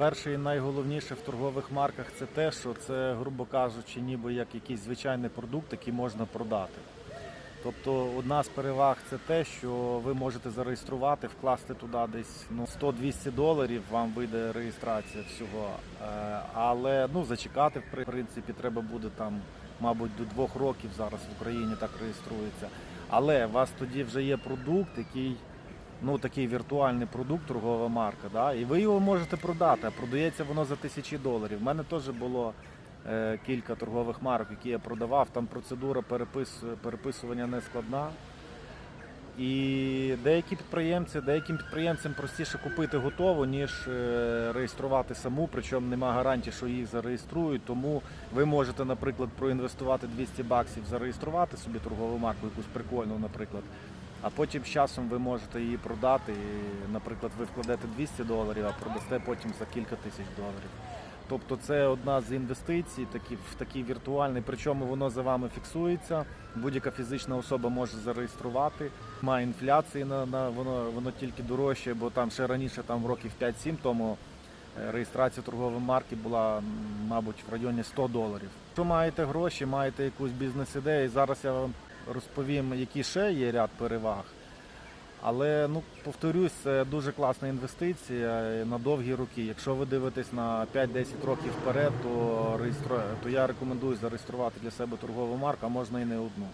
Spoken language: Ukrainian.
Перше і найголовніше в торгових марках це те, що це, грубо кажучи, ніби як якийсь звичайний продукт, який можна продати. Тобто одна з переваг це те, що ви можете зареєструвати, вкласти туди десь ну, 100-200 доларів, вам вийде реєстрація всього. Е, Але ну, зачекати, в принципі, треба буде там, мабуть, до двох років зараз в Україні так реєструється. Але у вас тоді вже є продукт, який ну, такий віртуальний продукт, торгова марка, да? і ви його можете продати, а продається воно за тисячі доларів. У мене теж було е, кілька торгових марок, які я продавав. Там процедура перепис, переписування не складна. І деякі підприємці, деяким підприємцям простіше купити готово, ніж е, реєструвати саму, причому нема гарантії, що їх зареєструють. Тому ви можете, наприклад, проінвестувати 200 баксів, зареєструвати собі торгову марку, якусь прикольну, наприклад. А потім з часом ви можете її продати. І, наприклад, ви вкладете 200 доларів, а продасте потім за кілька тисяч доларів. Тобто це одна з інвестицій такі, в такий віртуальний, причому воно за вами фіксується. Будь-яка фізична особа може зареєструвати. Має інфляції на, на воно, воно тільки дорожче, бо там ще раніше, там років 5-7 тому е, реєстрація торгової марки була, мабуть, в районі 100 доларів. Якщо маєте гроші, маєте якусь бізнес-ідею, зараз я вам розповім, які ще є ряд переваг. Але ну повторюсь, це дуже класна інвестиція на довгі роки. Якщо ви дивитесь на 5-10 років вперед, то то я рекомендую зареєструвати для себе торгову марку, а можна і не одну.